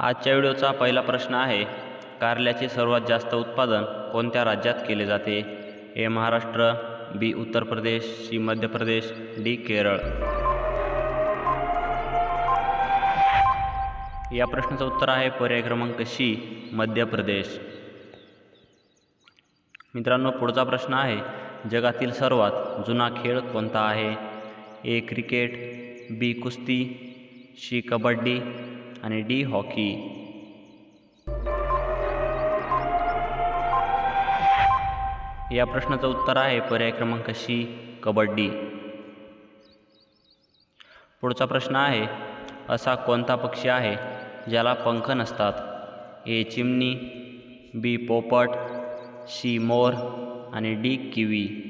आजच्या व्हिडिओचा पहिला प्रश्न आहे कारल्याचे सर्वात जास्त उत्पादन कोणत्या राज्यात केले जाते? ए महाराष्ट्र बी उत्तर प्रदेश सी मध्य प्रदेश डी केरळ. या प्रश्नाचं उत्तर आहे पर्याय क्रमांक सी मध्य प्रदेश. मित्रांनो पुढचा प्रश्न आहे जगातील सर्वात जुना खेळ कोणता आहे? ए क्रिकेट बी कुस्ती सी कबड्डी आणि डी हॉकी. या प्रश्नाचं उत्तर आहे पर्याय क्रमांक सी कबड्डी. पुढचा प्रश्न आहे असा कोणता पक्षी आहे ज्याला पंख नसतात? ए चिमणी बी पोपट सी मोर आणि डी किवी.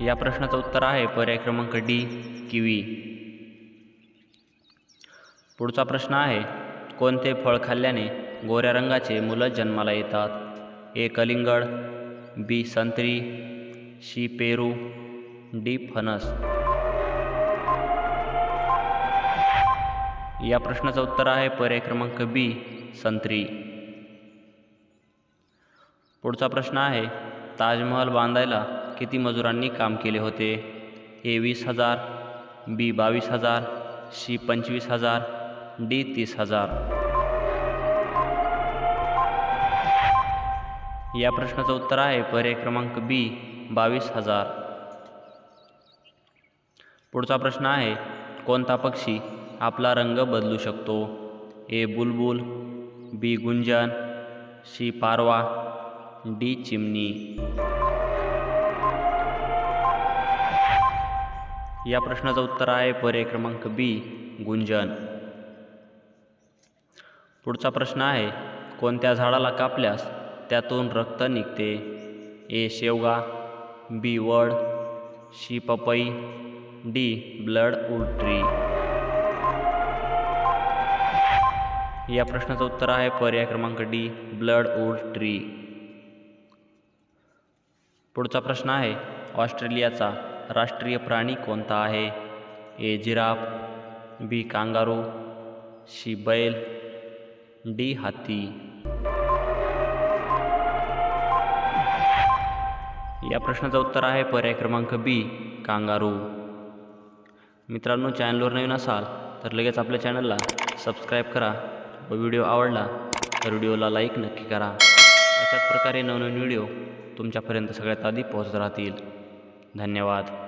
या प्रश्नाचं उत्तर आहे पर्याय क्रमांक डी किवी. पुढचा प्रश्न आहे कोणते फळ खाल्ल्याने गोऱ्या रंगाचे मुलं जन्माला येतात? ए कलिंगड बी संत्री सी पेरू डी फणस. या प्रश्नाचं उत्तर आहे पर्याय क्रमांक बी संत्री. पुढचा प्रश्न आहे ताजमहल बांधायला किती मजुरांनी काम केले होते? ए वीस हजार बी बावीस हजार सी पंचवीस हजार डी तीस हजार. या प्रश्नाचं उत्तर आहे पर्याय क्रमांक बी बावीस हजार. पुढचा प्रश्न आहे कोणता पक्षी आपला रंग बदलू शकतो? ए बुलबुल बी गुंजन सी पारवा डी चिमणी. या प्रश्नाचं उत्तर आहे पर्याय क्रमांक बी गुंजन. पुढचा प्रश्न आहे कोणत्या झाडाला कापल्यास त्यातून रक्त निघते? ए शेवगा बी वड सी पपई डी ब्लड उल्ट्री ट्री या प्रश्नाचं उत्तर आहे पर्याय क्रमांक डी ब्लड उल्ट्री ट्री पुढचा प्रश्न आहे ऑस्ट्रेलियाचा राष्ट्रीय प्राणी कोणता आहे? A giraffe B kangaroo C बैल डी हाती या प्रश्नाचं उत्तर आहे पर्याय क्रमांक बी कांगारू. मित्रांनो चॅनलवर नवीन असाल तर लगेच आपल्या चॅनलला सबस्क्राईब करा व व्हिडिओ आवडला तर व्हिडिओला लाईक नक्की करा. अशाच प्रकारे नवनवीन व्हिडिओ तुमच्यापर्यंत सगळ्यात आधी पोहोचत राहतील. धन्यवाद.